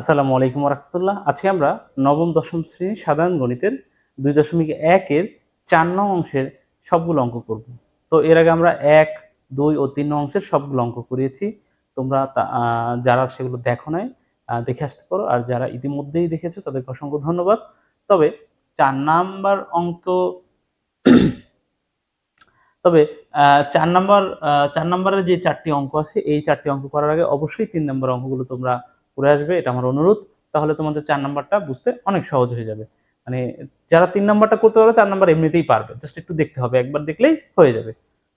আসসালামু আলাইকুম রহমতুল্লাহ আজকে আমরা নবম, দশম শ্রেণির সাধারণ গণিতের দুই দশমিক একের চার নং অংশের সবগুলো অঙ্ক করব। তো এর আগে আমরা এক, দুই ও তিন নং অংশের সবগুলো অঙ্ক করিয়েছি। তোমরা যারা সেগুলো দেখো নাই দেখে আসতে পারো। আর যারা ইতিমধ্যেই দেখেছ, তাদেরকে অসংখ্য ধন্যবাদ। তবে চার নাম্বার অঙ্ক, তবে চার নাম্বার চার নাম্বারের যে চারটি অঙ্ক আছে, এই চারটি অঙ্ক করার আগে অবশ্যই তিন নাম্বার অঙ্কগুলো তোমরা করে আসবে, এটা আমার অনুরোধ। তাহলে তোমাদের চার নাম্বারটা বুঝতে অনেক সহজ হয়ে যাবে। মানে যারা তিন নাম্বারটা করতে পারবে, চার নাম্বার এমনিতেই পারবে। জাস্ট একটু দেখতে হবে, একবার দেখলেই হয়ে যাবে।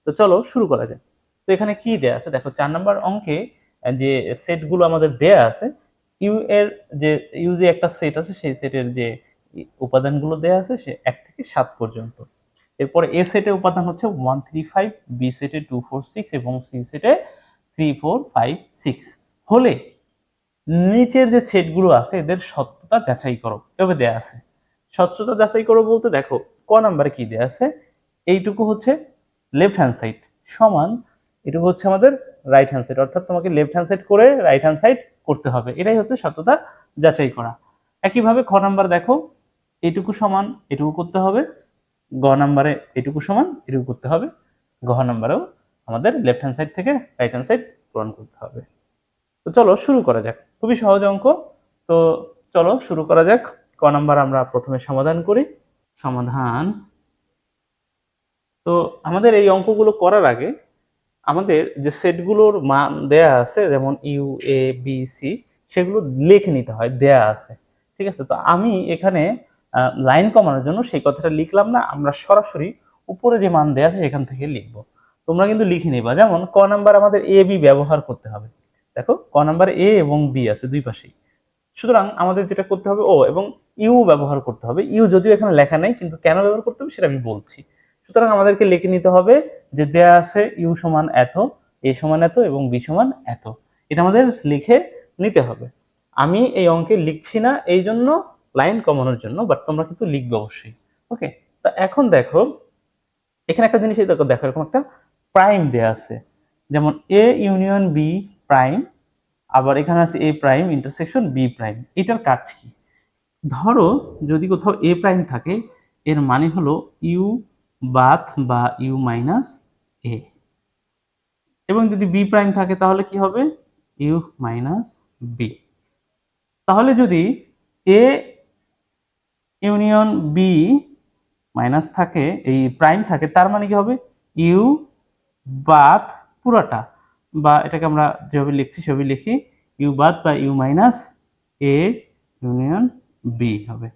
তো চলো শুরু করা যায় তো এখানে কি দেয়া আছে? দেখো, চার নাম্বার অঙ্কে যে সেটগুলো আমাদের দেয়া আছে, ইউ এর যে, ইউ যে একটা সেট আছে, সেই সেটের যে উপাদানগুলো দেয়া আছে, সে এক থেকে সাত পর্যন্ত। এরপরে এ সেটের উপাদান হচ্ছে ওয়ান থ্রি ফাইভ বি সেটে টু ফোর সিক্স এবং সি সেটে থ্রি ফোর ফাইভ সিক্স হলে নিচের যে সেটগুলো আছে, এদের সত্যতা যাচাই করো। এভাবে দেয়া আছে? সত্যতা যাচাই করো বলতে দেখো, ক নাম্বারে কি দেয়া আছে? এইটুকু হচ্ছে লেফট হ্যান্ড সাইড সমান, এটুকু হচ্ছে আমাদের রাইট হ্যান্ড সাইড অর্থাৎ তোমাকে লেফট হ্যান্ড সাইড করে রাইট হ্যান্ড সাইড করতে হবে। এটাই হচ্ছে সত্যতা যাচাই করা। একইভাবে খ নাম্বার দেখো, এটুকু সমান, এটুকু করতে হবে। গ নাম্বারে এটুকু সমান, এটুকু করতে হবে। ঘ নাম্বারেও আমাদের লেফট হ্যান্ড সাইড থেকে রাইট হ্যান্ড সাইড পূরণ করতে হবে। তো চলো শুরু করা যাক। খুবই সহজ অঙ্ক। তো চলো শুরু করা যাক। ক নাম্বার আমরা প্রথমে সমাধান করি। সমাধান। তো আমাদের এই অঙ্কগুলো করার আগে আমাদের যে সেটগুলোর মান দেয়া আছে, যেমন ইউ এ বি সি সেগুলো লিখে নিতে হয়, দেয়া আছে। ঠিক আছে? তো আমি এখানে লাইন কমানোর জন্য সেই কথাটা লিখলাম না, আমরা সরাসরি উপরে যে মান দেয়া আছে সেখান থেকে লিখব। তোমরা কিন্তু লিখে নিবা। যেমন ক নাম্বার আমাদের এ বি ব্যবহার করতে হবে। দেখো, ক নাম্বারে এ এবং বি আছে দুই পাশেই। সুতরাং আমাদের যেটা করতে হবে, ও এবং ইউ ব্যবহার করতে হবে। ইউ যদিও এখানে লেখা নেই, কিন্তু কেন ব্যবহার করতে হবে সেটা আমি বলছি। সুতরাং আমাদেরকে লিখে নিতে হবে যে দেয়া আছে ইউ সমান এত, এ সমান এত এবং বি সমান এত। এটা আমাদের লিখে নিতে হবে। আমি এই অঙ্কে লিখছি না এই জন্য লাইন কমানোর জন্য বাট তোমরা কিন্তু লিখবে অবশ্যই। ওকে? তা এখন দেখো, এখানে একটা জিনিস দেখো দেখো, এরকম একটা প্রাইম দেয়া আছে। যেমন এ ইউনিয়ন বি প্রাইম আবার এখানে আছে A prime intersection B prime এটার কাজ কি? ধরো যদি কোথাও এ প্রাইম থাকে, এর মানে হলো ইউ বাথ বা ইউ মাইনাস এ এবং যদি বি প্রাইম থাকে, তাহলে কি হবে? ইউ মাইনাস বি তাহলে যদি এ ইউনিয়ন বি মাইনাস থাকে, এই প্রাইম থাকে, তার মানে কি হবে? ইউ বাথ পুরাটা। বা এটাকে আমরা যেভাবে লিখছি সেভাবে লিখি ইউ বাদ বা U minus A union B হবে।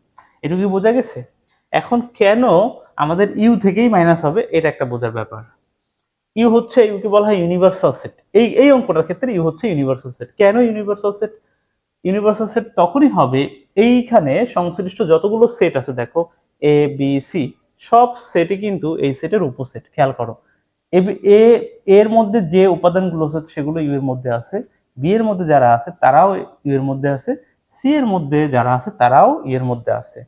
এটুকু বোঝা গেছে? এখন কেন আমাদের ইউ থেকেই মাইনাস হবে? এটা একটা বোঝার ব্যাপার। ইউ হচ্ছে ইউকে বলা হয় ইউনিভার্সাল সেট এই এই অঙ্কটার ক্ষেত্রে ইউ হচ্ছে ইউনিভার্সাল সেট কেন ইউনিভার্সাল সেট ইউনিভার্সাল সেট তখনই হবে এইখানে সংশ্লিষ্ট যতগুলো সেট আছে, দেখো এ বি সি সব সেটই কিন্তু এই সেটের উপসেট খেয়াল করো এ- এর মধ্যে যে উপাদানগুলো আছে, সেগুলো ইউ এর মধ্যে আছে বি এর মধ্যে যারা আছে, তারাও ইউ এর মধ্যে আছে সি এর মধ্যে যারা আছে, তারাও ইউ এর মধ্যে আছে।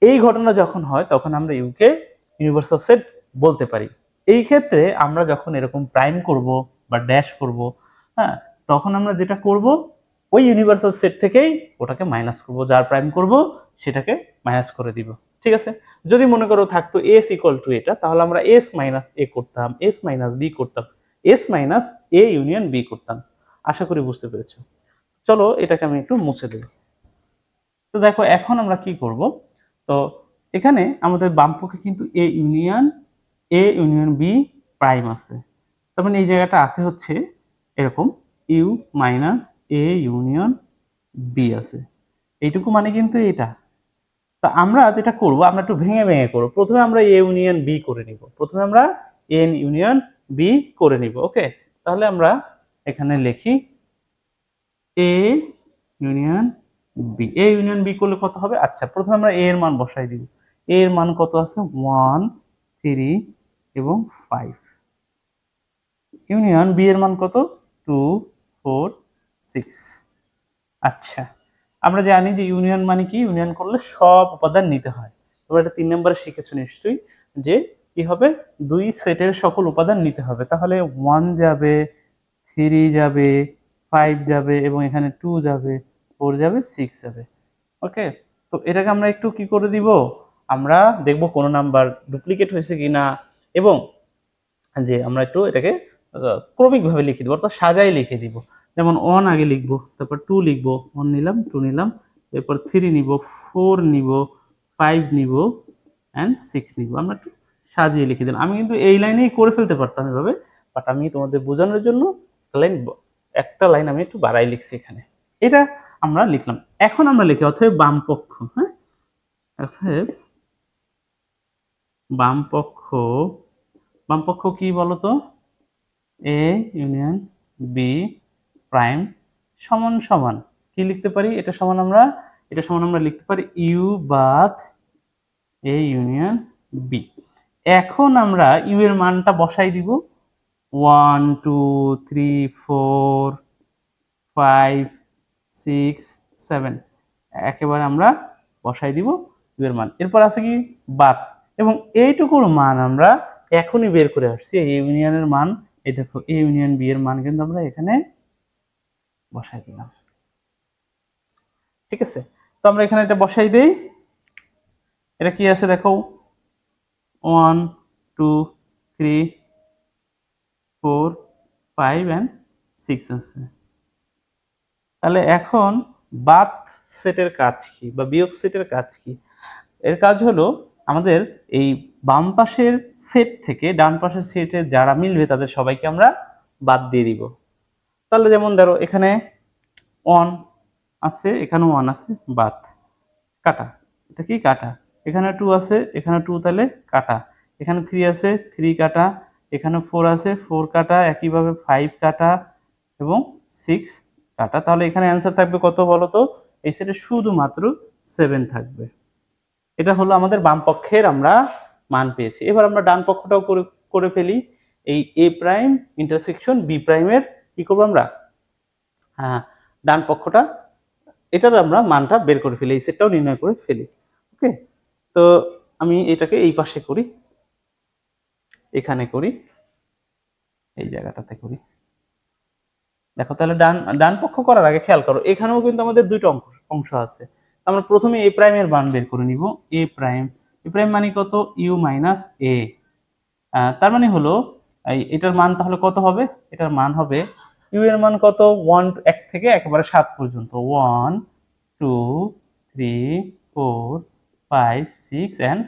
এই ঘটনা যখন হয়, তখন আমরা ইউকে ইউনিভার্সাল সেট বলতে পারি। এই ক্ষেত্রে আমরা যখন এরকম প্রাইম করব বা ড্যাশ করব হ্যাঁ তখন আমরা যেটা করব, ওই ইউনিভার্সাল সেট থেকেই ওটাকে মাইনাস করব। যার প্রাইম করব, সেটাকে মাইনাস করে দিব। ঠিক আছে? যদি মনে করো থাকতো এস ইকুয়াল টু এটা তাহলে আমরা এস মাইনাস এ করতাম এস মাইনাস বি করতাম S minus A union B করতাম। আশা করি বুঝতে পেরেছ। চলো এটাকে আমি একটু মুছে দেব তো দেখো, এখন আমরা কি করব? তো এখানে আমাদের বামপক্ষে কিন্তু A union A union B prime আছে। তার মানে এই জায়গাটা আছে হচ্ছে এরকম U minus A union B আছে। এইটুকু মানে কিন্তু এটা। তা আমরা যেটা করব, আমরা একটু ভেঙে ভেঙে করব। প্রথমে আমরা এ ইউনিয়ন বি করে নিব। প্রথমে আমরা এন ইউনিয়ন বি করে নিব, ওকে? তাহলে আমরা এখানে লিখি A union B A union B করলে কত হবে? আচ্ছা প্রথমে আমরা এ এর মান বসাই দিব। এ এর মান কত আছে? ওয়ান থ্রি এবং ফাইভ ইউনিয়ন বি এর মান কত? টু ফোর সিক্স আচ্ছা। আমরা জানি যে ইউনিয়ন মানে কি? ইউনিয়ন করলে সব উপাদান নিতে হয়। তোমরা এটা তিন নম্বরে শিখেছো নিশ্চয়ই যে কি হবে? দুই সেটের সকল উপাদান নিতে হবে। তাহলে ওয়ান যাবে থ্রি যাবে ফাইভ যাবে এবং এখানে টু যাবে ফোর যাবে সিক্স যাবে। ওকে তো এটাকে আমরা একটু কি করে দিব? আমরা দেখব কোন নাম্বার ডুপ্লিকেট হয়েছে কিনা এবং যে আমরা একটু এটাকে ক্রমিকভাবে লিখে দিব, অর্থাৎ সাজাই লিখে দিব। যেমন ওয়ান আগে লিখব, তারপর টু লিখব ওয়ান নিলাম টু নিলাম, এরপর থ্রি নিব ফোর নিব ফাইভ নিব অ্যান্ড সিক্স নিব। আমরা একটু সাজিয়ে লিখে দিলাম। আমি কিন্তু এই লাইনেই করে ফেলতে পারতাম এভাবে বাট আমি তোমাদের বোঝানোর জন্য লাইন একটা লাইন আমি একটু বাড়াই লিখছি এখানে। এটা আমরা লিখলাম। এখন আমরা লিখি অথবা বাম পক্ষ হ্যাঁ? অতএব বাম পক্ষ বাম পক্ষ কি বলতো? এ ইউনিয়ন বি প্রাইম সমান সমান। কি লিখতে পারি? এটা সমান আমরা, এটা সমান আমরা লিখতে পারি ইউ বাদ এ ইউনিয়ন বি এখন আমরা ইউ এর মানটা বসাই দিব। One two three four five six seven একেবারে আমরা বসাই দিব ইউ এর মান। এরপর আছে কি? বাদ। এবং এইটুকুর মান আমরা এখনই বের করে আসছি। এই ইউনিয়নের মান, এই দেখো এ ইউনিয়ন বি এর মান কিন্তু আমরা এখানে বসাই দিলাম। ঠিক আছে? তো আমরা এখানে এটা বসাই দেই। এটা কি আছে দেখো? One two three four five and six আছে। তাহলে এখন বাদ সেটের কাজ কি বা বিয়োগ সেটের কাজ কি? এর কাজ হলো আমাদের এই বাম পাশের সেট থেকে ডান পাশের সেটে যারা মিলবে তাদের সবাইকে আমরা বাদ দিয়ে দিব। তাহলে যেমন ধরো এখানে ওয়ান আছে এখানে ওয়ান আছে বাদ কাটা। এটা কি কাটা? এখানে টু আছে, এখানে টু তাহলে কাটা। এখানে থ্রি আছে থ্রি কাটা। এখানে ফোর আছে ফোর কাটা, একইভাবে ফাইভ কাটা এবং সিক্স কাটা। তাহলে এখানে অ্যান্সার থাকবে কত বলো তো? এই সেটে শুধুমাত্র সেভেন থাকবে। এটা হলো আমাদের বাম পক্ষের আমরা মান পেয়েছি। এবার আমরা ডান পক্ষটাও করে করে ফেলি। এই এ প্রাইম ইন্টারসেকশন বি প্রাইমের কি করব আমরা? হ্যাঁ ডান পক্ষটা, এটার আমরা মানটা বের করে ফেলি, এই সেটটাও নির্ণয় করে ফেলি, ওকে? তো আমি এটাকে এই পাশে করি, এখানে করি, এই জায়গাটাতে করি। দেখো তাহলে ডান ডান পক্ষ করার আগে খেয়াল করো, এখানেও কিন্তু আমাদের দুইটা অংশ অংশ আছে। আমরা প্রথমে এ প্রাইমের মান বের করে নিব এ প্রাইম এ প্রাইম মানে কত? ইউ মাইনাস এ তার মানে হলো এটার মান তাহলে কত হবে? এটার মান হবে ইউ এর মান কত? ওয়ান এক থেকে একেবারে সাত পর্যন্ত। One two three four five six and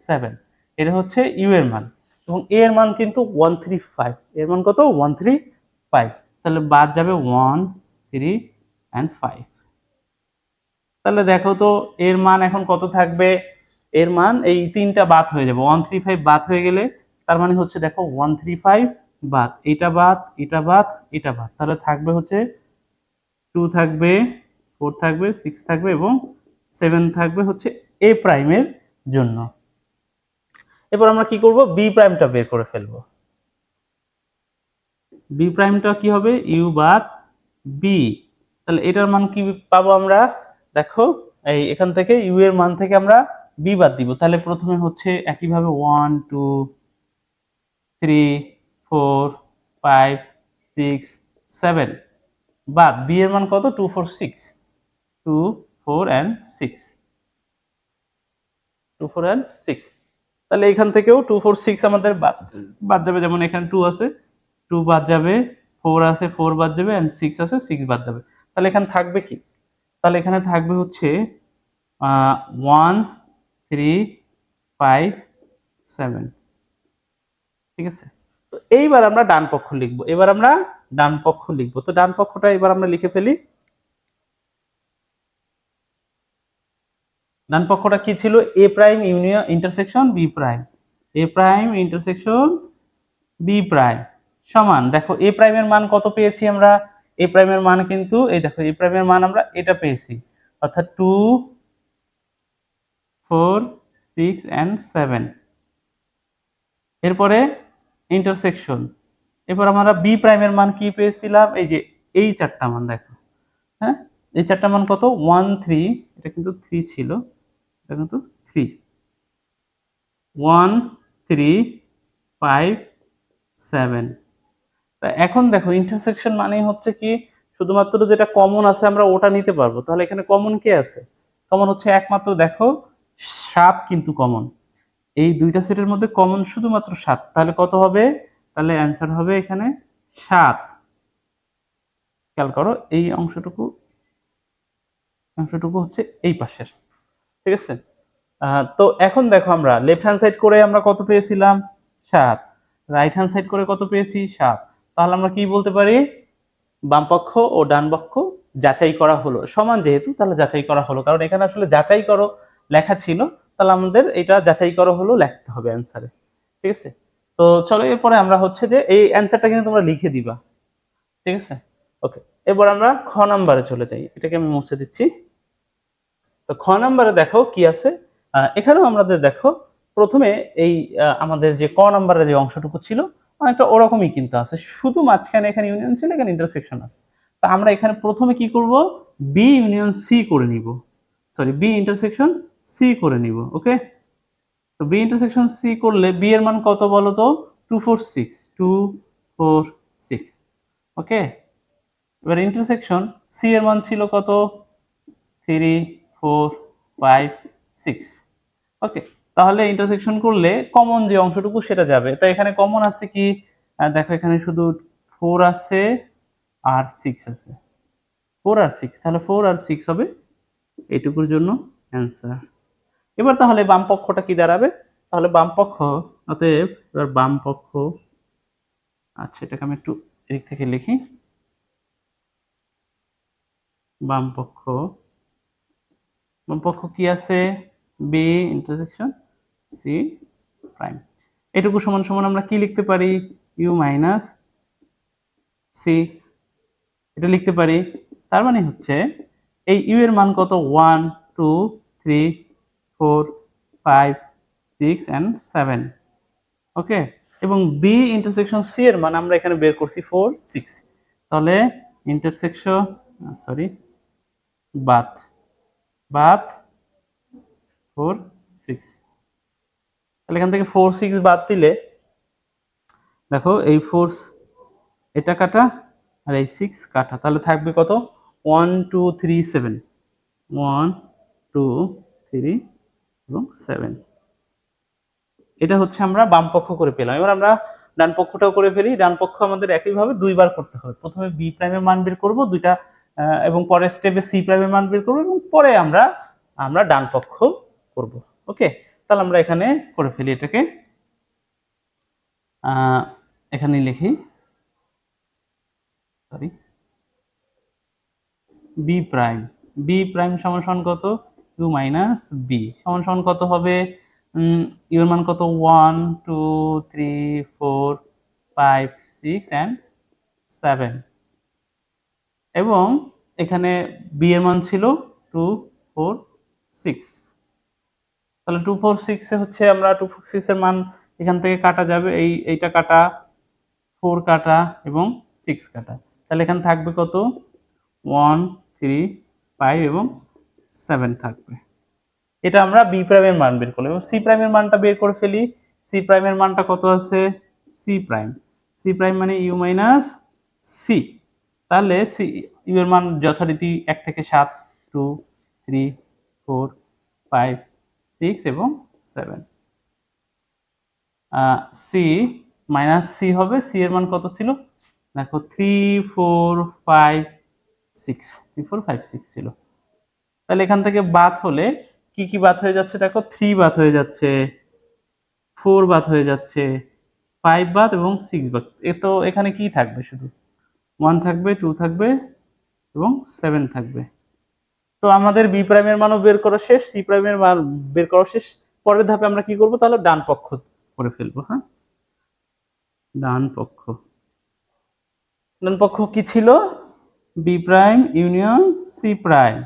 seven এটা হচ্ছে ইউ এর মান। এবং এ এর মান কিন্তু ওয়ান থ্রি ফাইভ এর মান কত? ওয়ান থ্রি ফাইভ তাহলে বাদ যাবে ওয়ান থ্রি অ্যান্ড ফাইভ তাহলে দেখো তো এর মান এখন কত থাকবে? এর মান এই তিনটা বাদ হয়ে যাবে। ওয়ান থ্রি ফাইভ বাদ হয়ে গেলে তার মানে হচ্ছে দেখো ওয়ান থ্রি ফাইভ বাদ। এটা বাদ এটা বাদ এটা বাদ। তাহলে থাকবে হচ্ছে টু থাকবে ফোর থাকবে সিক্স থাকবে এবং সেভেন থাকবে হচ্ছে এ প্রাইমের জন্য। এরপর আমরা কি করব? বি প্রাইমটা বের করে ফেলব। বি প্রাইমটা কি হবে? ইউ বাদ বি তাহলে এটার মান কি পাবো আমরা? দেখো, এই এখান থেকে ইউ এর মান থেকে আমরা বি বাদ দিব। তাহলে প্রথমে হচ্ছে একইভাবে one two three four, five, six, seven. বাদ, বি এর মান কত? Two, four, six. Two, four, and six. Two, four, and six. তাহলে এখান থেকেও টু, ফোর, সিক্স আমাদের বাদ বাদ যাবে। যেমন এখানে টু আছে, টু বাদ যাবে, ফোর আছে, ফোর বাদ যাবে, অ্যান্ড সিক্স আছে, সিক্স বাদ যাবে। তাহলে এখানে থাকবে কি? তাহলে এখানে থাকবে হচ্ছে ওয়ান, থ্রি, ফাইভ, সেভেন। ঠিক আছে? এইবার আমরা ডান পক্ষ লিখব। এবার আমরা ডান পক্ষ লিখব। তো ডান পক্ষটা এবার আমরা লিখে ফেলি। ডান পক্ষটা কি ছিল? A prime union intersection B prime A prime intersection B prime সমান। দেখো এ প্রাইমের মান কত পেয়েছি আমরা? এ প্রাইমের মান কিন্তু, এই দেখো এ প্রাইমের মান আমরা এটা পেয়েছি। অর্থাৎ two four six and seven এরপরে ইন্টারসেকশন এরপর আমরা বি প্রাইমের মান কি পেয়েছিলাম? এই যে এই চারটা মান দেখো। হ্যাঁ? এই চারটা মান কত? ওয়ান থ্রি এটা কিন্তু থ্রি ছিল। এটা কিন্তু three one three five seven তা এখন দেখো ইন্টারসেকশন মানেই হচ্ছে কি, শুধুমাত্র যেটা কমন আছে আমরা ওটা নিতে পারব। তাহলে এখানে কমন কে আছে? কমন হচ্ছে একমাত্র দেখো, সাত কিন্তু কমন এই দুইটা সেটের মধ্যে কমন শুধুমাত্র সাত। তাহলে কত হবে? তাহলে অ্যান্সার হবে এখানে সাত। খেয়াল করো, এই অংশটুকু অংশটুকু হচ্ছে এই পাশের। ঠিক আছে? তো এখন দেখো আমরা লেফট হ্যান্ড সাইড করে আমরা কত পেয়েছিলাম? সাত। রাইট হ্যান্ড সাইড করে কত পেয়েছি? সাত। তাহলে আমরা কি বলতে পারি? বাম পক্ষ ও ডান পক্ষ যাচাই করা হলো। সমান যেহেতু, তাহলে যাচাই করা হলো। কারণ এখানে আসলে যাচাই করো লেখা ছিল। তাহলে আমাদের এটা যাচাই করা হলো, লিখতে হবে অ্যান্সারে ঠিক আছে? তো চলো এরপরে আমরা হচ্ছে যে এই অ্যান্সারটা কিন্তু তোমরা লিখে দিবা। ঠিক আছে? ওকে এবার আমরা খ নাম্বারে চলে যাই। এটাকে আমি মুছে দিচ্ছি। তো খ নাম্বারে দেখো কি আছে? এখানেও আমাদের দেখো, প্রথমে এই আমাদের যে ক নাম্বারের যে অংশটুকু ছিল, অনেকটা ওরকমই কিন্তু আছে। শুধু মাঝখানে এখানে ইউনিয়ন ছিল, এখানে ইন্টারসেকশন আছে। তা আমরা এখানে প্রথমে কি করব? বি ইউনিয়ন সি করে নিব। সরি বি ইন্টারসেকশন সি করে নিব ওকে তো বি ইন্টারসেকশন সি করলে বি এর মান কত বলো তো? Two four six two four six okay এবার ইন্টারসেকশন সি এর মান ছিল কত? Three four five six okay তাহলে ইন্টারসেকশন করলে কমন যে অংশটুকু সেটা যাবে। তাই এখানে কমন আছে কি? দেখো এখানে শুধু ফোর আছে আর সিক্স আছে। ফোর আর সিক্স তাহলে ফোর আর সিক্স হবে এইটুকুর জন্য অ্যান্সার এবার তাহলে বাম পক্ষটা কি দাঁড়াবে? তাহলে বাম পক্ষ, অতএব এবার বাম পক্ষ আচ্ছা এটাকে আমি একটু এদিক থেকে লিখি। বাম পক্ষ বাম পক্ষ কি আছে? বি ইন্টারসেকশন সি প্রাইম এটুকু সমান সমান আমরা কি লিখতে পারি? ইউ মাইনাস সি এটা লিখতে পারি, তার মানে হচ্ছে এই ইউ এর মান কত? One two three four five six and seven okay এবং বি ইন্টারসেকশন সি এর মান আমরা এখানে বের করছি ফোর সিক্স তাহলে ইন্টারসেকশন সরি বাত বাত ফোর সিক্স তাহলে এখান থেকে ফোর সিক্স বাদ দিলে, দেখো এই ফোর এটা কাটা আর এই সিক্স কাটা। তাহলে থাকবে কত? One two three seven one two three এবং সেভেন এটা হচ্ছে আমরা বাম পক্ষ করে পেলাম। এবার আমরা ডান পক্ষটাও করে ফেলি। ডান পক্ষ আমাদের একইভাবে দুইবার করতে হবে। প্রথমে বি প্রাইমের মান বের করব, দুইটা এবং পরের স্টেপে সি প্রাইমের মান বের করব এবং পরে আমরা আমরা ডান পক্ষ করব। ওকে তাহলে আমরা এখানে করে ফেলি এটাকে। এখানে লিখি sorry B prime B prime সমান কত? ইউ মাইনাস বি সমান সমান কত হবে? ইউ এর মান কত? One two three four five six and seven এবং এখানে বি এর মান ছিল টু ফোর সিক্স তাহলে টু ফোর সিক্সে হচ্ছে আমরা টু ফোর সিক্সের মান এখান থেকে কাটা যাবে। এই, এইটা কাটা ফোর কাটা এবং সিক্স কাটা। তাহলে এখানে থাকবে কত? ওয়ান থ্রি ফাইভ এবং সেভেন থাকবে। এটা আমরা বি প্রাইমের মান বের করলাম। এবং সি প্রাইমের মানটা বের করে ফেলি। সি প্রাইমের মানটা কত আছে? সি প্রাইম সি প্রাইম মানে ইউ মাইনাস সি তাহলে সি ইউ এর মান যথারীতি এক থেকে সাত, two, three, four, five, six এবং সেভেন। সি মাইনাস সি হবে। সি এর মান কত ছিল? দেখো, three, four, five, six. Three, four, five, six ছিল। তাহলে এখান থেকে বাদ হলে কি কি বাদ হয়ে যাচ্ছে দেখো? থ্রি বাদ হয়ে যাচ্ছে ফোর বাদ হয়ে যাচ্ছে ফাইভ বাদ এবং সিক্স বাদ। এ তো এখানে কি থাকবে শুধু? ওয়ান থাকবে টু থাকবে এবং সেভেন থাকবে। তো আমাদের বি প্রাইমের মানও বের করা শেষ সি প্রাইমের মান বের করা শেষ। পরের ধাপে আমরা কি করব? তাহলে ডান পক্ষ করে ফেলব হ্যাঁ? ডান পক্ষ। ডান পক্ষ কি ছিল? B prime union C prime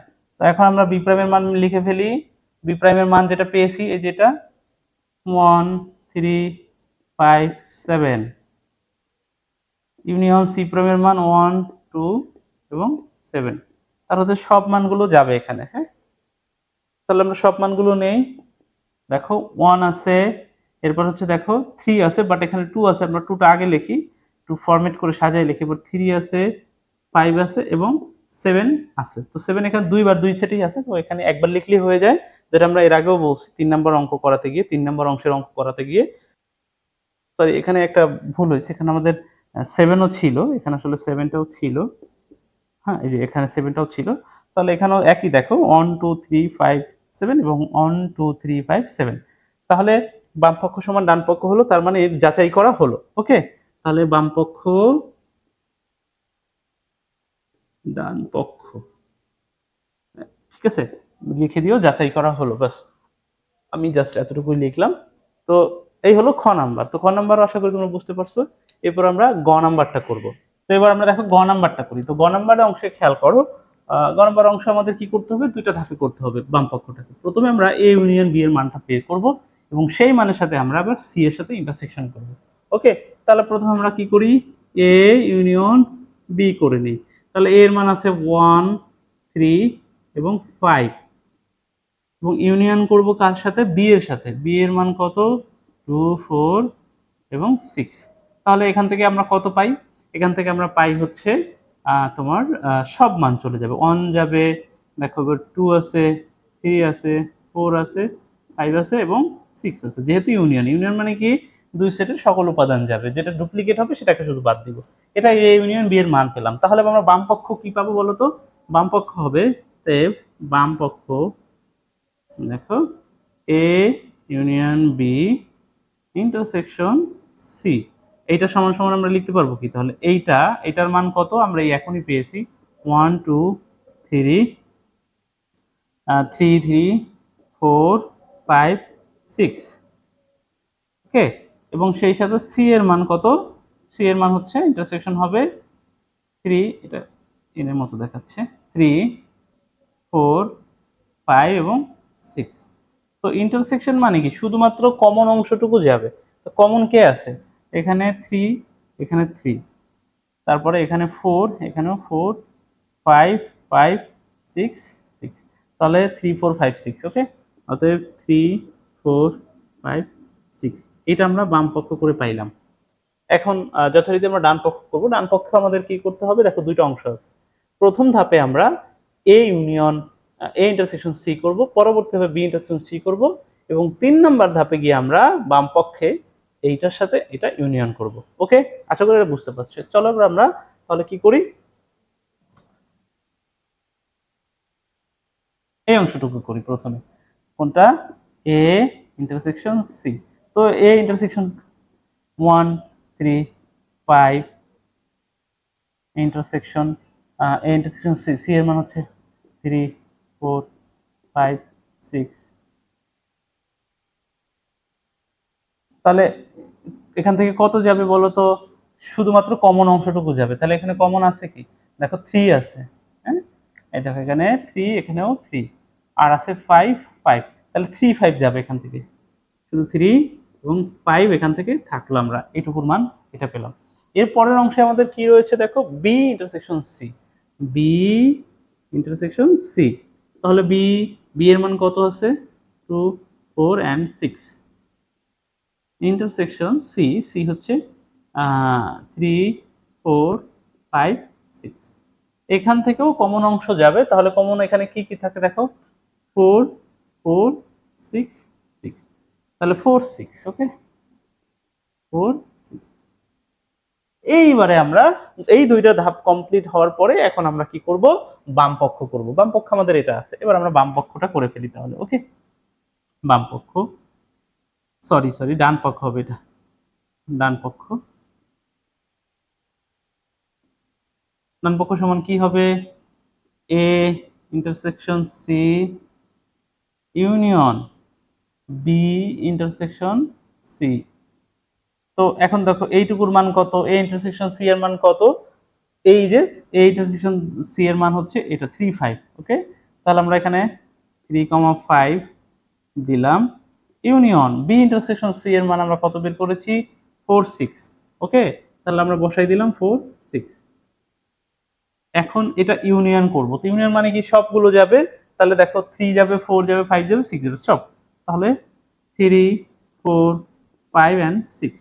তো এখন আমরা বি প্রাইমের মান লিখে ফেলি। বি প্রাইমের মান যেটা পেয়েছি, এই যেটা one three five seven union C প্রাইমের মান ওয়ান টু এবং সেভেন তার হচ্ছে সব মানগুলো যাবে এখানে হ্যাঁ? তাহলে আমরা সব মানগুলো নেই। দেখো ওয়ান আছে, এরপর হচ্ছে দেখো থ্রি আছে বাট এখানে টু আছে। আমরা টুটা আগে লিখি টু ফরম্যাট করে সাজাই লিখি। এবার থ্রি আছে ফাইভ আছে এবং সেভেন আছে। তো সেভেন এখানে দুইবার দুই সেটেই আছে, তো এখানে একবার লিখলেই হয়ে যায়, যেটা আমরা এর আগেও বলছি, তিন নম্বর অঙ্ক করাতে গিয়ে, তিন নম্বর অংশের অঙ্ক করাতে গিয়ে। সরি এখানে একটা ভুল হয়েছে, এখানে আমাদের সেভেনও ছিল, এখানে আসলে সেভেনটাও ছিল। হ্যাঁ এই যে এখানে সেভেনটাও ছিল। তাহলে এখানেও একই, দেখো one two three five seven এবং one two three five seven তাহলে বাম পক্ষ সমান ডান পক্ষ হলো, তার মানে যাচাই করা হলো ওকে তাহলে বাম পক্ষ ডান পক্ষ। ঠিক আছে, লিখে দিও, যাচাই করা হলো বাস আমি জাস্ট এতটুকুই লিখলাম। তো এই হলো খ নাম্বার। তো খ নাম্বার আশা করি তোমরা বুঝতে পারছ। এরপর আমরা গ নাম্বারটা করব। তো এবার আমরা দেখো গ নাম্বারটা করি। তো গ নাম্বারের অংশে খেয়াল করো গ নাম্বার অংশ আমাদের কি করতে হবে? দুইটা ধাপে করতে হবে বাম পক্ষটাকে। প্রথমে আমরা এ ইউনিয়ন বি এর মানটা বের করব এবং সেই মানের সাথে আমরা আবার সি এর সাথে ইন্টারসেকশন করব। ওকে তাহলে প্রথমে আমরা কি করি? এ ইউনিয়ন বি করে নিই। তাহলে এর মান আছে ওয়ান থ্রি এবং ফাইভ এবং ইউনিয়ন করব কার সাথে? বি এর সাথে। বি এর মান কত? টু ফোর এবং সিক্স তাহলে এখান থেকে আমরা কত পাই? এখান থেকে আমরা পাই হচ্ছে তোমার সব মান চলে যাবে। ওয়ান যাবে, দেখো টু আছে থ্রি আছে ফোর আছে ফাইভ আছে এবং সিক্স আছে। যেহেতু ইউনিয়ন ইউনিয়ন মানে কি? দুই সেটের সকল উপাদান যাবে। যেটা ডুপ্লিকেট হবে সেটাকে শুধু বাদ দিব। এটা এ ইউনিয়ন বি এর মান পেলাম। তাহলে আমরা বাম পক্ষ কি পাবো বলো তো? বাম পক্ষ হবে তে বাম পক্ষ, দেখো A union B intersection C এইটা সমান সমান আমরা লিখতে পারব কি? তাহলে এইটা এটার মান কত? আমরা এই এখনই পেয়েছি। One two three three three four five six okay এবং সেই সাথে সি এর মান কত? সি এর মান হচ্ছে ইন্টারসেকশন হবে থ্রি এটা এর মতো দেখাচ্ছে থ্রি ফোর ফাইভ এবং সিক্স তো ইন্টারসেকশন মানে কি? শুধুমাত্র কমন অংশটুকু যাবে। কমন কে আছে? এখানে থ্রি এখানে থ্রি তারপরে এখানে ফোর এখানেও four five five six six তাহলে three four five six okay অতএব থ্রি ফোর ফাইভ সিক্স এটা আমরা বাম পক্ষ করে পাইলাম। এখন যথারীতি আমরা ডান পক্ষ করব। ডান পক্ষ আমাদের কি করতে হবে? দেখো, দুইটা অংশ আছে। প্রথম ধাপে আমরা A union A intersection C করব, পরবর্তী ধাপে বি ইন্টারসেকশন সি করব এবং তিন নাম্বার ধাপে গিয়ে আমরা বাম পক্ষে এইটার সাথে এটা ইউনিয়ন করব। ওকে? আশা করি এটা বুঝতে পারছ। চলো এবার আমরা তাহলে কি করি? এই অংশটুকু করি প্রথমে। কোনটা? এ ইন্টারসেকশন সি তো A intersection one three five intersection A intersection C C এর মান হচ্ছে থ্রি ফোর ফাইভ সিক্স তাহলে এখান থেকে কত যাবে বলো তো? শুধুমাত্র কমন অংশটুকু যাবে। তাহলে এখানে কমন আছে কি? দেখো থ্রি আছে হ্যাঁ? এই দেখো এখানে থ্রি এখানেও থ্রি আর আছে ফাইভ ফাইভ তাহলে থ্রি ফাইভ যাবে এখান থেকে। শুধু থ্রি এবং ফাইভ এখান থেকে থাকল আমরা। এটুকুর মান এটা পেলাম। এর পরের অংশে আমাদের কি রয়েছে দেখো? B intersection C B intersection C তাহলে বি বি এর মান কত আছে? Two four and six intersection C C হচ্ছে থ্রি ফোর ফাইভ সিক্স এখান থেকেও কমন অংশ যাবে। তাহলে কমন এখানে কি কি থাকে দেখো? ফোর ফোর সিক্স সিক্স তাহলে four six okay four six এইবারে আমরা এই দুইটা ধাপ কমপ্লিট হওয়ার পরে এখন আমরা কি করব? বাম পক্ষ করব। বাম পক্ষ আমাদের এটা আছে। এবার আমরা বাম পক্ষটা করে ফেলি তাহলে ওকে বাম পক্ষ। সরি সরি ডান পক্ষ হবে এটা। ডান পক্ষ। ডান পক্ষ সমান কি হবে? A intersection C union B intersection C তো এখন দেখো, এইটুকুর মান কত? এ ইন্টারসেকশন সি এর মান কত? এই যে এ ইন্টারসেকশন সি এর মান হচ্ছে এটা থ্রি ফাইভ ওকে তাহলে আমরা এখানে থ্রি কমা ফাইভ দিলাম। ইউনিয়ন বি ইন্টারসেকশন সি এর মান আমরা কত বের করেছি? ফোর সিক্স ওকে তাহলে আমরা বসাই দিলাম ফোর সিক্স এখন এটা ইউনিয়ন করব। তো ইউনিয়ন মানে কি? সবগুলো যাবে। তাহলে দেখো থ্রি যাবে ফোর যাবে ফাইভ যাবে সিক্স যাবে সব তাহলে three four five and six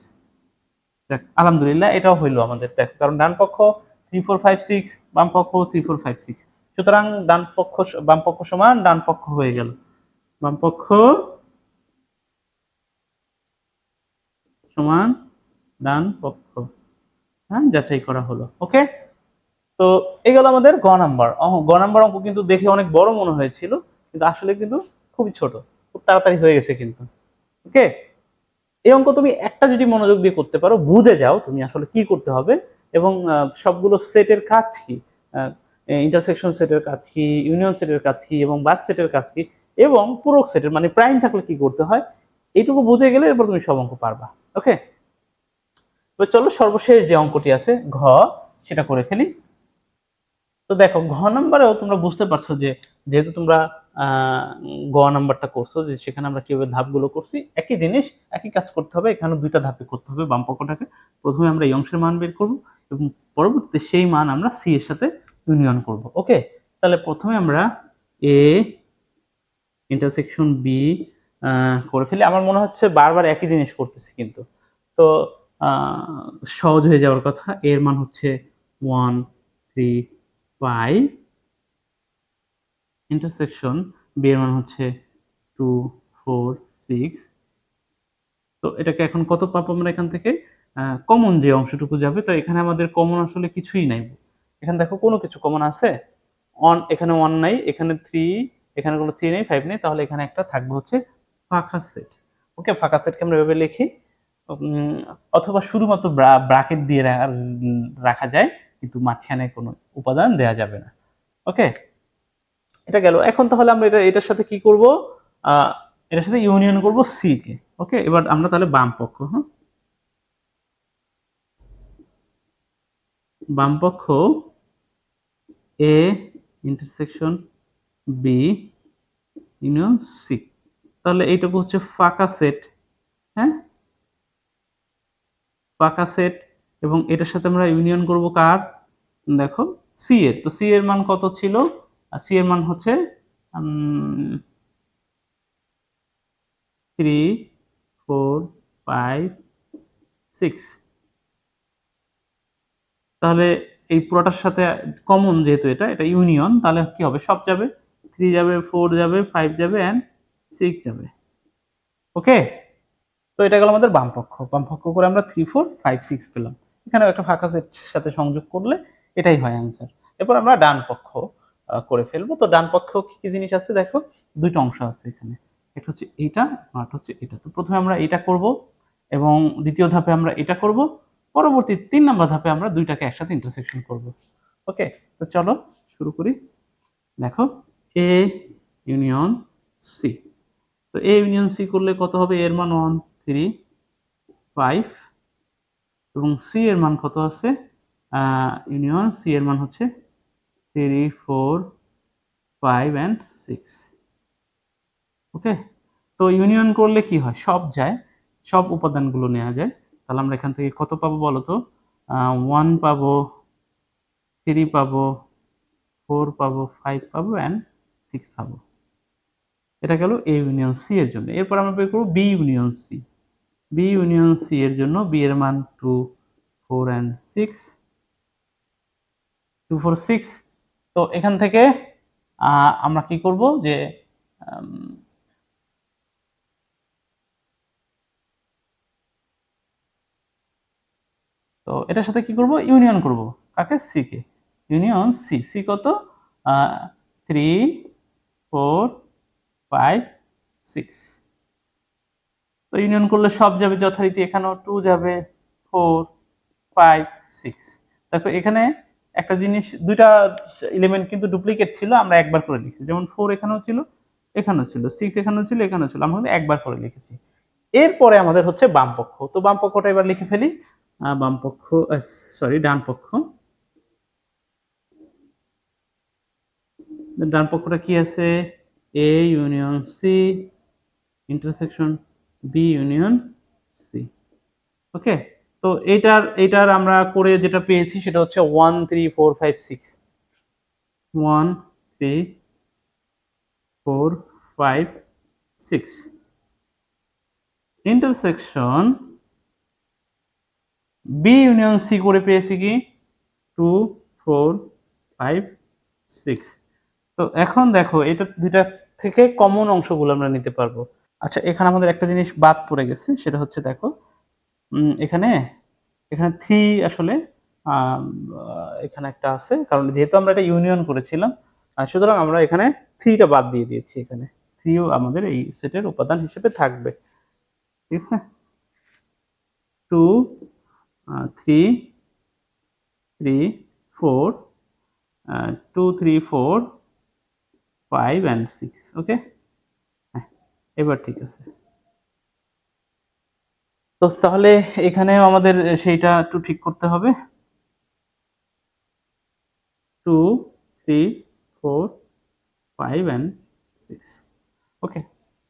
দেখ আলহামদুলিল্লাহ এটাও হইল আমাদের। দেখ, কারণ ডান পক্ষ থ্রি ফোর ফাইভ সিক্স বাম পক্ষ থ্রি ফোর ফাইভ সিক্স সুতরাং ডান পক্ষ বাম পক্ষ সমান ডান পক্ষ হয়ে গেল। বাম পক্ষ সমান ডান পক্ষ। হ্যাঁ যাচাই করা হলো। ওকে? তো এই গেল আমাদের গ নাম্বার। গ নাম্বার অঙ্ক কিন্তু দেখে অনেক বড় মনে হয়েছিল, কিন্তু আসলে কিন্তু খুবই ছোট। খুব তাড়াতাড়ি হয়ে গেছে কিন্তু। ওকে এই অঙ্ক তুমি একটা যদি মনোযোগ দিয়ে করতে পারো, বুঝে যাও তুমি আসলে কি করতে হবে এবং সবগুলো সেটের কাজ কি? ইন্টারসেকশন সেটের কাজ কি? ইউনিয়ন সেটের কাজ কি? এবং বাদ সেটের কাজ কি? এবং পূরক সেটের মানে প্রাইম থাকলে কি করতে হয়? এইটুকু বুঝে গেলে এরপর তুমি সব অঙ্ক পারবা। ওকে তো চলো সর্বশেষ যে অঙ্কটি আছে, ঘ, সেটা করে ফেলি। তো দেখো, ঘ নাম্বারেও তোমরা বুঝতে পারছ যে, যেহেতু তোমরা গ নাম্বারটা করছ, যে সেখানে আমরা কীভাবে ধাপগুলো করছি, একই জিনিস, একই কাজ করতে হবে, এখানে দুইটা ধাপে করতে হবে, বাম পক্ষটাকে প্রথমে আমরা এই অংশের মান বের করব এবং পরবর্তীতে সেই মান আমরা সি এর সাথে ইউনিয়ন করব, ওকে? তাহলে প্রথমে আমরা এ ইন্টারসেকশন বি করে ফেলি। আমার মনে হচ্ছে বারবার একই জিনিস করতেছি কিন্তু। তো সহজ হয়ে যাওয়ার কথা, এর মান হচ্ছে one three five intersection B এর মান হচ্ছে টু ফোর সিক্স তো এটাকে এখন কত পাবো আমরা এখান থেকে? কমন যে অংশটুকু যাবে, তো এখানে আমাদের কমন আসলে কিছুই নাই। এখানে দেখো কোনো কিছু কমন আছে? অন এখানে ওয়ান নাই, এখানে থ্রি এখানে কোনো থ্রি নেই ফাইভ নেই, তাহলে এখানে একটা থাকবে হচ্ছে ফাঁকা সেট ওকে ফাঁকা সেটকে আমরা এভাবে লিখি। অথবা শুধুমাত্র ব্রাকেট দিয়ে রাখা যায়, কিন্তু মাঝখানে কোনো উপাদান দেয়া যাবে না। ওকে এটা গেল। এখন তাহলে আমরা এটা এটার সাথে কি করব? এটার সাথে ইউনিয়ন করব সি কে। ওকে এবার আমরা তাহলে বাম পক্ষ হ্যাঁ? বাম পক্ষ A intersection B union C তাহলে এইটুকু হচ্ছে ফাঁকা সেট হ্যাঁ? ফাঁকা সেট এবং এটার সাথে আমরা ইউনিয়ন করব কার? দেখো সি এর। তো সি এর মান কত ছিল? সি এর মান হচ্ছে থ্রি ফোর ফাইভ সিক্স তাহলে এই পুরোটার সাথে কমন যেহেতু এটা এটা ইউনিয়ন তাহলে কি হবে? সব যাবে থ্রি যাবে ফোর যাবে ফাইভ যাবে অ্যান্ড সিক্স যাবে। ওকে তো এটা গেল আমাদের বাম পক্ষ। বাম পক্ষ করে আমরা থ্রি ফোর ফাইভ সিক্স পেলাম। এখানে একটা ফাঁকা সেট সাথে সংযোগ করলে এটাই হয় অ্যান্সার এরপর আমরা ডান পক্ষ। করে ফেলব। তো ডান পক্ষ কি কি জিনিস আছে দেখো? দুইটা অংশ আছে এখানে। একটা হচ্ছে এটা, আর হচ্ছে এটা। তো প্রথমে আমরা এটা করব এবং দ্বিতীয় ধাপে আমরা এটা করব। পরবর্তী তিন নম্বর ধাপে আমরা দুইটাকে একসাথে ইন্টারসেকশন করব। ওকে তো চলো, শুরু করি। দেখো এ ইউনিয়ন সি তো এ ইউনিয়ন সি করলে কত হবে? এর মান ওয়ান থ্রি ফাইভ এবং সি এর মান কত আছে? ইউনিয়ন সি এর মান হচ্ছে three four five and six okay তো ইউনিয়ন করলে কি হয়? সব যায়, সব উপাদানগুলো নেওয়া যায়। তাহলে আমরা এখান থেকে কত পাবো বলো তো? ওয়ান পাবো থ্রি পাবো ফোর পাবো ফাইভ পাবো অ্যান্ড সিক্স পাবো। এটা গেল এ ইউনিয়ন সি এর জন্য। এরপর আমরা বের করব B union C B union C এর জন্য বি এর মান two four and six two four six তো এখান থেকে আমরা কি করব যে তো এটার সাথে কি করব? ইউনিয়ন করব। কাকে? সি কে। ইউনিয়ন সি সি কত? থ্রি ফোর ফাইভ সিক্স তো ইউনিয়ন করলে সব যাবে, যথারীতি এখানেও টু যাবে ফোর ফাইভ সিক্স দেখো এখানে একটা জিনিস দুইটা এলিমেন্ট কিন্তু ডুপ্লিকেট ছিল আমরা একবার করে লিখছি। যেমন ফোর এখানেও ছিল এখানেও ছিল সিক্স এখানেও ছিল এখানেও ছিল আমরা একবার করে লিখেছি। এরপরে আমাদের হচ্ছে বাম পক্ষ। তো বাম পক্ষটা এবার লিখে ফেলি। আহ, বাম পক্ষ সরি ডান পক্ষ। ডান পক্ষটা কি আছে? A union C intersection B union C okay তো এটার এটার আমরা করে যেটা পেয়েছি সেটা হচ্ছে one three four five six one three four five six intersection B union C করে পেয়েছি কি? টু ফোর ফাইভ সিক্স তো এখন দেখো, এটা দুইটা থেকে কমন অংশগুলো আমরা নিতে পারব। আচ্ছা এখানে আমাদের একটা জিনিস বাদ পড়ে গেছে, সেটা হচ্ছে দেখো এখানে এখানে থ্রি আসলে এখানে একটা আছে, কারণ যেহেতু আমরা এটা ইউনিয়ন করেছিলাম সুতরাং আমরা এখানে থ্রিটা বাদ দিয়ে দিয়েছি এখানে। থ্রিও আমাদের এই সেটের উপাদান হিসেবে থাকবে। ঠিক আছে? Two three three four two three four five and six okay হ্যাঁ এবার ঠিক আছে। তো তাহলে এখানেও আমাদের সেইটা একটু ঠিক করতে হবে। Two three four five and six okay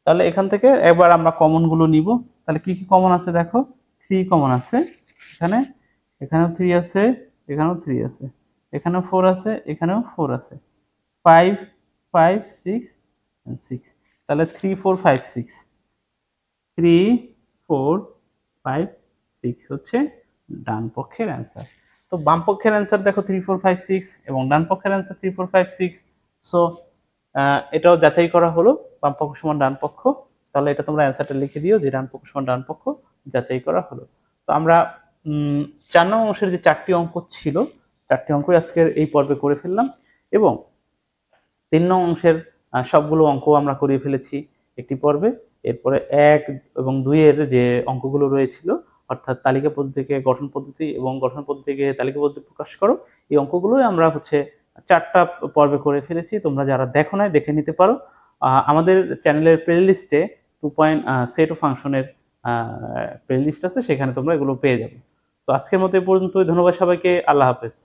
তাহলে এখান থেকে এবার আমরা কমনগুলো নিব। তাহলে কি কি কমন আছে দেখো? থ্রি কমন আছে এখানে, এখানেও থ্রি আছে, এখানেও থ্রি আছে, এখানেও ফোর আছে, এখানেও ফোর আছে। ফাইভ ফাইভ সিক্স সিক্স তাহলে three four five six three four five six হচ্ছে ডান পক্ষের অ্যান্সার তো বাম পক্ষের অ্যান্সার দেখো থ্রি ফোর ফাইভ সিক্স এবং ডান পক্ষের answer three four five six so এটাও যাচাই করা হলো বাম পক্ষ সমান ডান পক্ষ। তাহলে এটা তোমরা অ্যান্সারটা লিখে দিও যে ডান পক্ষ সমান ডান পক্ষ যাচাই করা হলো। তো আমরা চার নং অংশের যে চারটি অঙ্ক ছিল, চারটি অঙ্কই আজকের এই পর্বে করে ফেললাম এবং তিন নং অংশের সবগুলো অঙ্ক আমরা করিয়ে ফেলেছি একটি পর্বে। এরপরে এক এবং দুইয়ের যে অঙ্কগুলো রয়েছিল, অর্থাৎ তালিকা পদ্ধতিকে গঠন পদ্ধতি এবং গঠন পদ্ধতিকে তালিকা পদ্ধতি প্রকাশ করো, এই অঙ্কগুলোই আমরা হচ্ছে চারটা পর্বে করে ফেলেছি। তোমরা যারা দেখো নাই, দেখে নিতে পারো। আমাদের চ্যানেলের প্লেলিস্টে টু পয়েন্ট সেট ও ফাংশনের প্লেলিস্ট আছে, সেখানে তোমরা এগুলো পেয়ে যাবে। তো আজকের মতো এ পর্যন্তই। ধন্যবাদ সবাইকে। আল্লাহ হাফেজ।